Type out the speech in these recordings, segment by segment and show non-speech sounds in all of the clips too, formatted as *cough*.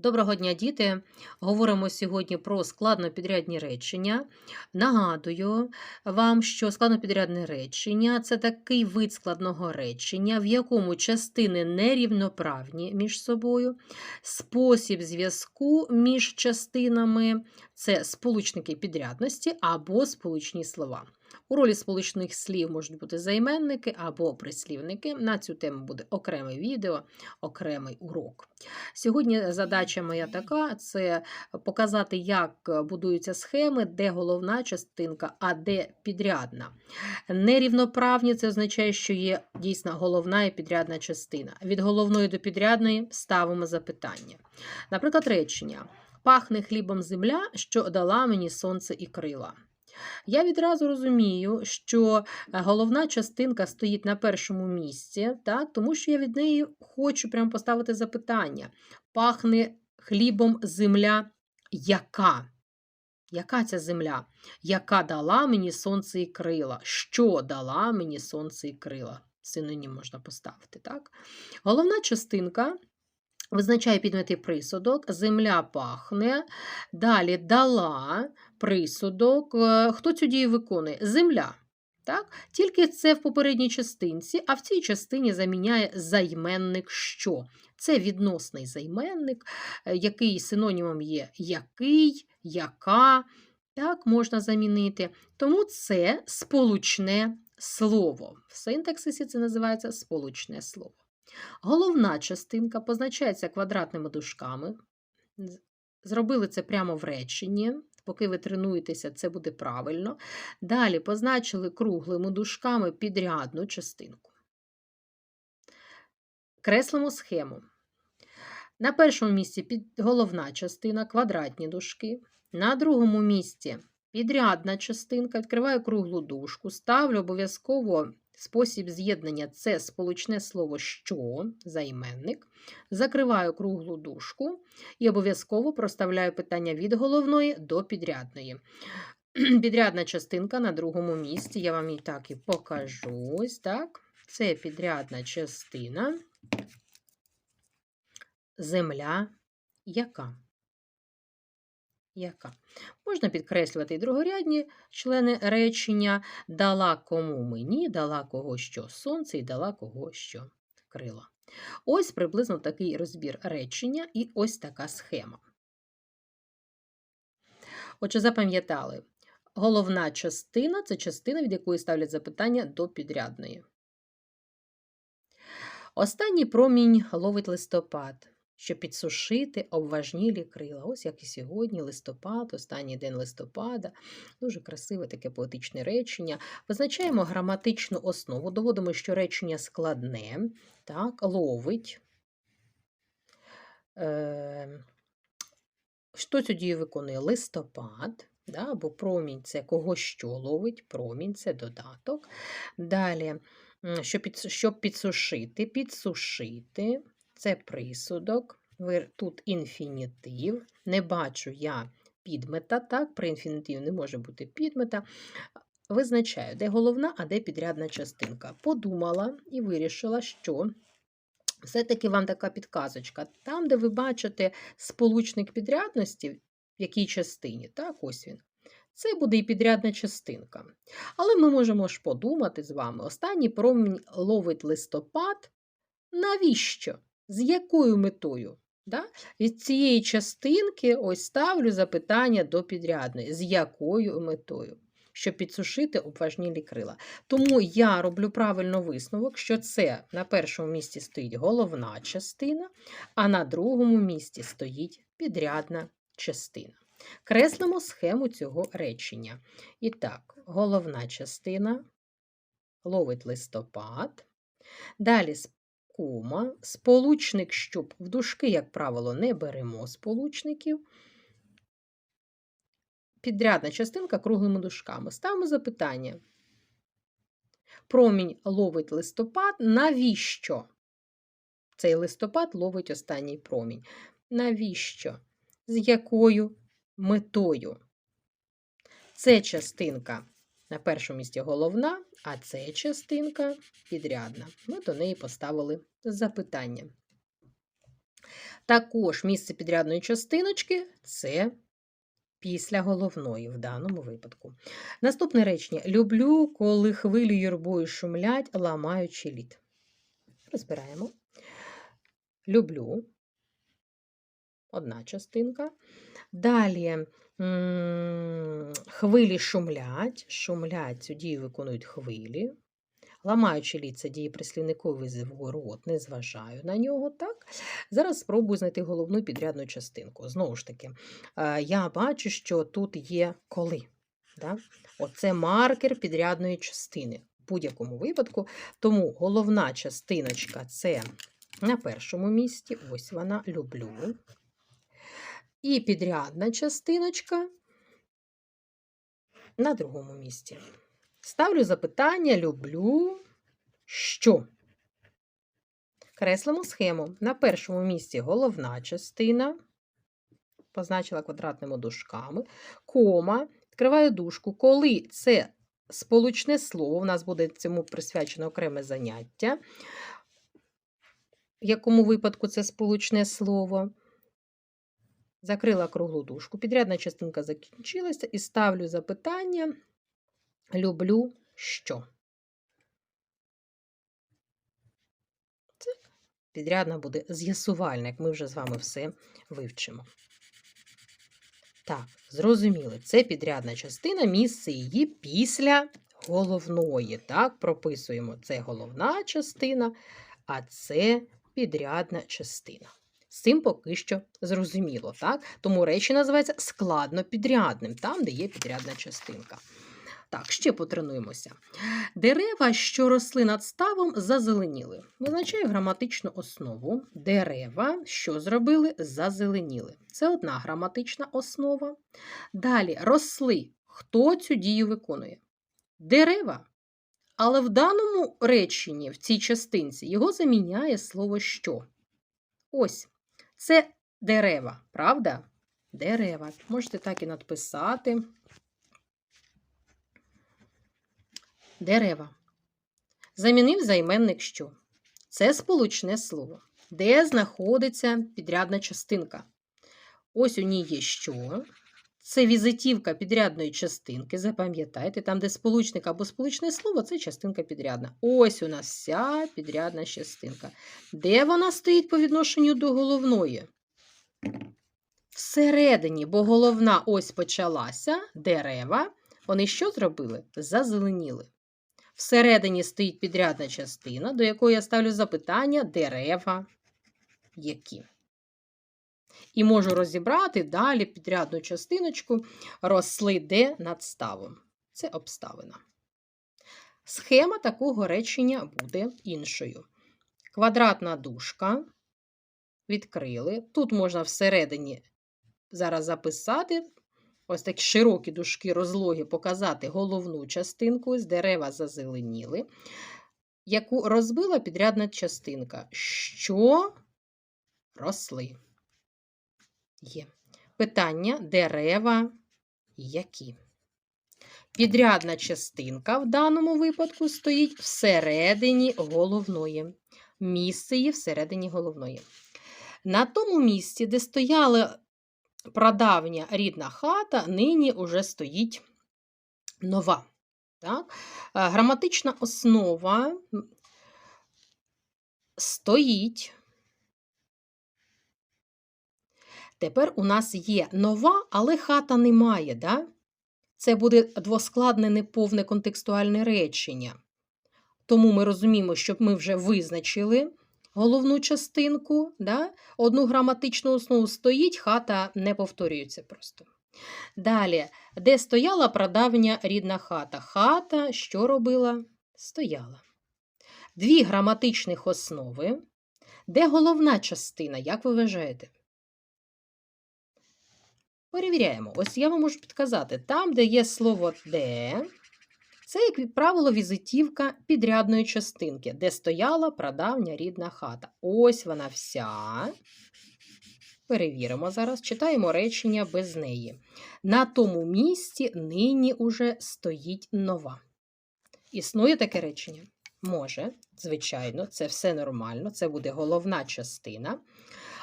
Доброго дня, діти! Говоримо сьогодні про складнопідрядні речення. Нагадую вам, що складнопідрядне речення це такий вид складного речення, в якому частини нерівноправні між собою, спосіб зв'язку між частинами це сполучники підрядності або сполучні слова. У ролі сполучних слів можуть бути займенники або прислівники. На цю тему буде окреме відео, окремий урок. Сьогодні задача моя така: це показати, як будуються схеми, де головна частинка, а де підрядна. Нерівноправні це означає, що є дійсно головна і підрядна частина. Від головної до підрядної ставимо запитання. Наприклад, речення: пахне хлібом земля, що дала мені сонце і крила. Я відразу розумію, що е, головна частинка стоїть на першому місці, так, тому що я від неї хочу прямо поставити запитання. Пахне хлібом земля яка? Яка ця земля? Яка дала мені сонце і крила? Що дала мені сонце і крила? Синонім можна поставити, так? Головна частинка Визначає підмети присудок, земля пахне. Далі дала присудок. Е, хто цю дію виконує? Земля. Так? Тільки це в попередній частинці, а в цій частині заміняє займенник що. Це відносний займенник, е, який синонімом є який, яка. Так, можна замінити. Тому це сполучне слово. В синтаксисі це називається сполучне слово. Головна частинка позначається квадратними дужками. Зробили це прямо в реченні. Поки ви тренуєтеся, це буде правильно. Далі позначили круглими дужками підрядну частинку. Креслимо схему. На першому місці під головна частина квадратні дужки. На другому місці підрядна частинка. Відкриваю круглу дужку, ставлю обов'язково Спосіб з'єднання це сполучне слово що, займенник. Закриваю круглу дужку і обов'язково проставляю питання від головної до підрядної. *clears throat* Підрядна частинка на другому місці, я вам і так і покажу. Ось так. Це підрядна частина, земля яка? Яка. Можна підкреслювати і другорядні члени речення дала кому мені, дала кого що сонце і дала кого що крила. Ось приблизно такий розбір речення і ось така схема. Отже, запам'ятали, головна частина це частина, від якої ставлять запитання до підрядної. Останній промінь ловить листопад щоб підсушити обважнілі крила. Ось як і сьогодні, листопад, останній день листопада, дуже красиве таке поетичне речення. Визначаємо граматичну основу, доводимо, що речення складне, так, ловить. Е, Що дію виконує листопад? Да, Бо промінь це кого що ловить, промінь це додаток. Далі, щоб підсушити, підсушити це присудок, тут інфінітив. Не бачу я підмета, так, при інфінітиві не може бути підмета. Визначаю, де головна, а де підрядна частинка. Подумала і вирішила, що все-таки вам така підказочка. Там, де ви бачите сполучник підрядності, в якій частині, так, ось він. Це буде і підрядна частинка. Але ми можемо ж подумати з вами: останній промінь ловить листопад. Навіщо? З якою метою? Да? Від цієї частинки ось ставлю запитання до підрядної. З якою метою? Щоб підсушити обважнілі крила. Тому я роблю правильно висновок, що це на першому місці стоїть головна частина, а на другому місці стоїть підрядна частина. Креслимо схему цього речення. І так, головна частина ловить листопад. Далі кома, сполучник щоб в дужки, як правило, не беремо сполучників. Підрядна частинка круглими дужками. Ставимо запитання. Промінь ловить листопад. Навіщо? Цей листопад ловить останній промінь. Навіщо? З якою метою? Це частинка на першому місці головна, а це частинка підрядна. Ми до неї поставили запитання. Також місце підрядної частиночки це після головної в даному випадку. Наступне речення. Люблю, коли хвилі юрбою шумлять, ламаючи лід. Розбираємо. Люблю. Одна частинка. Далі хвилі шумлять. Шумлять, цю дію виконують хвилі. Ламаючи лід, це дієприслівниковий зворот, не зважаю на нього. так? Зараз спробую знайти головну підрядну частинку. Знову ж таки, е, я бачу, що тут є коли. Да? Оце маркер підрядної частини в будь-якому випадку. Тому головна частиночка це на першому місці. Ось вона люблю. І підрядна частиночка на другому місці. Ставлю запитання люблю що. Креслимо схему. На першому місці головна частина. Позначила квадратними дужками. Кома. Відкриваю дужку. Коли це сполучне слово, у нас буде цьому присвячено окреме заняття. В якому випадку це сполучне слово. Закрила круглу дужку. Підрядна частинка закінчилася і ставлю запитання. Люблю що. Це підрядна буде з'ясувальник, ми вже з вами все вивчимо. Так, зрозуміли, це підрядна частина, місце її після головної. Так, прописуємо це головна частина, а це підрядна частина. З цим поки що зрозуміло, так? Тому речі називається складно підрядним, там, де є підрядна частинка. Так, ще потренуємося. Дерева, що росли над ставом, зазеленіли. Визначаю граматичну основу. Дерева, що зробили, зазеленіли. Це одна граматична основа. Далі росли. Хто цю дію виконує? Дерева. Але в даному реченні, в цій частинці, його заміняє слово що. Ось, це дерева, правда? Дерева. Можете так і надписати. Дерева. Замінив займенник що? Це сполучне слово. Де знаходиться підрядна частинка? Ось у ній є що. Це візитівка підрядної частинки. Запам'ятайте, там, де сполучник або сполучне слово, це частинка підрядна. Ось у нас вся підрядна частинка. Де вона стоїть по відношенню до головної? Всередині, бо головна ось почалася, дерева. Вони що зробили? Зазеленіли. Всередині стоїть підрядна частина, до якої я ставлю запитання дерева які. І можу розібрати далі підрядну частиночку росли де над ставом. Це обставина. Схема такого речення буде іншою. Квадратна дужка. Відкрили. Тут можна всередині зараз записати ось такі широкі дужки розлоги показати головну частинку, з дерева зазеленіли, яку розбила підрядна частинка. Що росли? Є. Питання дерева які? Підрядна частинка в даному випадку стоїть всередині головної. Місце її всередині головної. На тому місці, де стояла прадавня рідна хата, нині уже стоїть нова. Так? Е, граматична основа стоїть. Тепер у нас є нова, але хата немає. Да? Це буде двоскладне неповне контекстуальне речення. Тому ми розуміємо, що ми вже визначили головну частинку, да? одну граматичну основу стоїть, хата не повторюється просто. Далі, де стояла прадавня рідна хата? Хата що робила? Стояла. Дві граматичних основи. Де головна частина, як ви вважаєте? Перевіряємо. Ось я вам можу підказати, там, де є слово де, це, як правило, візитівка підрядної частинки, де стояла прадавня рідна хата. Ось вона вся. Перевіримо зараз, читаємо речення без неї. На тому місці нині уже стоїть нова. Існує таке речення? Може, звичайно, це все нормально, це буде головна частина.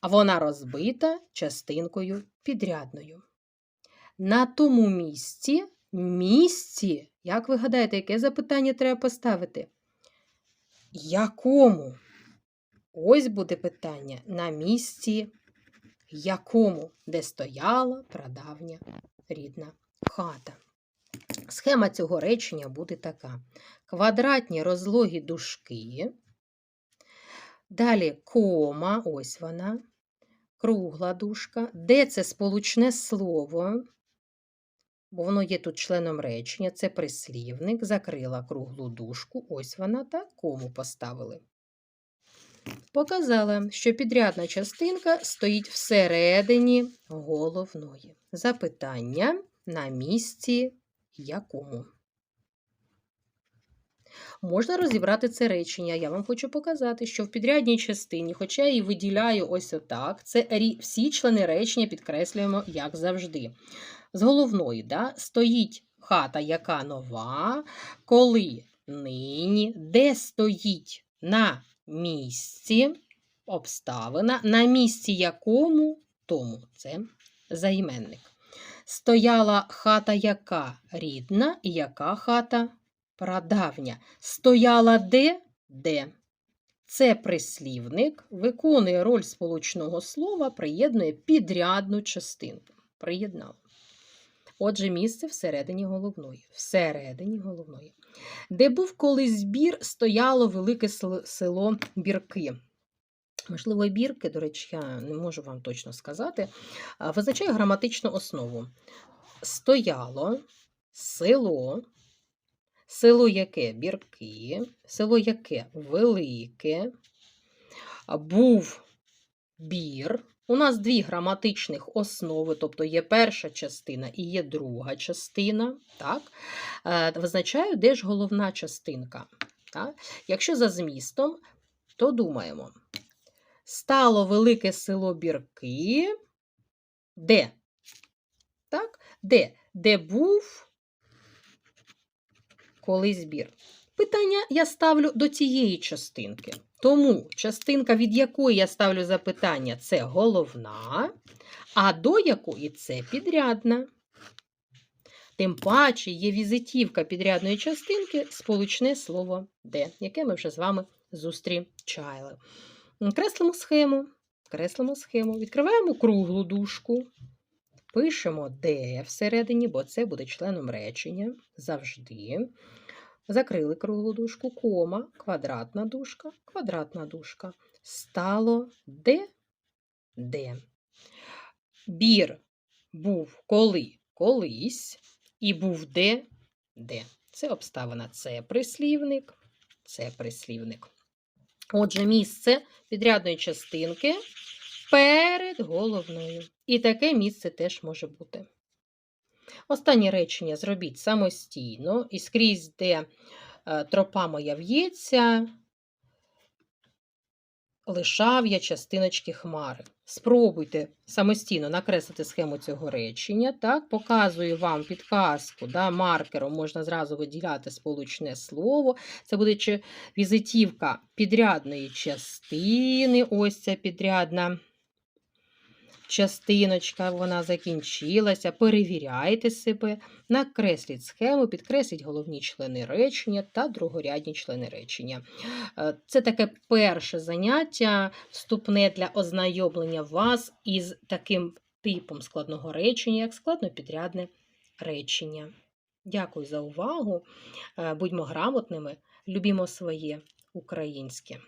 а вона розбита частинкою підрядною. На тому місці, місці, як ви гадаєте, яке запитання треба поставити? Якому? Ось буде питання на місці якому, де стояла прадавня рідна хата. Схема цього речення буде така: квадратні розлогі дужки, далі кома, ось вона, кругла дужка, де це сполучне слово, бо воно є тут членом речення, це прислівник, закрила круглу дужку, ось вона та кому поставили. Показала, що підрядна частинка стоїть всередині головної. Запитання на місці якому. Можна розібрати це речення. Я вам хочу показати, що в підрядній частині, хоча я її виділяю ось отак, це всі члени речення підкреслюємо, як завжди. З головної да, стоїть хата, яка нова, коли нині, де стоїть на місці, обставина, на місці якому тому це займенник. Стояла хата яка рідна, і яка хата прадавня. Стояла де? Де. Це прислівник виконує роль сполучного слова, приєднує підрядну частинку. Приєднала. Отже, місце всередині головної. Всередині головної. Де був колись збір, стояло велике село Бірки. Можливо, бірки, до речі, я не можу вам точно сказати, визначає граматичну основу. Стояло село, село яке бірки, село яке велике, був бір. У нас дві граматичних основи, тобто є перша частина і є друга частина. Так? Е, Визначаю, де ж головна частинка. Так? Якщо за змістом, то думаємо. Стало велике село Бірки. Де? Так? Де? Де був колись збір? Питання я ставлю до цієї частинки. Тому частинка, від якої я ставлю запитання, це головна, а до якої це підрядна. Тим паче є візитівка підрядної частинки, сполучне слово де, яке ми вже з вами зустрічали. Креслимо схему. Креслимо схему. Відкриваємо круглу дужку. Пишемо де всередині, бо це буде членом речення завжди. Закрили круглу дужку, кома, квадратна дужка, квадратна дужка. Стало де? Де. Бір був коли колись, і був де? Де. Це обставина, це прислівник, це прислівник. Отже, місце підрядної частинки перед головною. І таке місце теж може бути. Останнє речення зробіть самостійно і скрізь, де е, тропа моя в'ється, лишав я частиночки хмари. Спробуйте самостійно накреслити схему цього речення. Так, Показую вам підказку, да, маркером можна зразу виділяти сполучне слово. Це буде чи візитівка підрядної частини. Ось ця підрядна частиночка, вона закінчилася. Перевіряйте себе, накресліть схему, підкресліть головні члени речення та другорядні члени речення. Е, Це таке перше заняття, вступне для ознайомлення вас із таким типом складного речення, як складнопідрядне речення. Дякую за увагу. Е, Будьмо грамотними, любімо своє українське.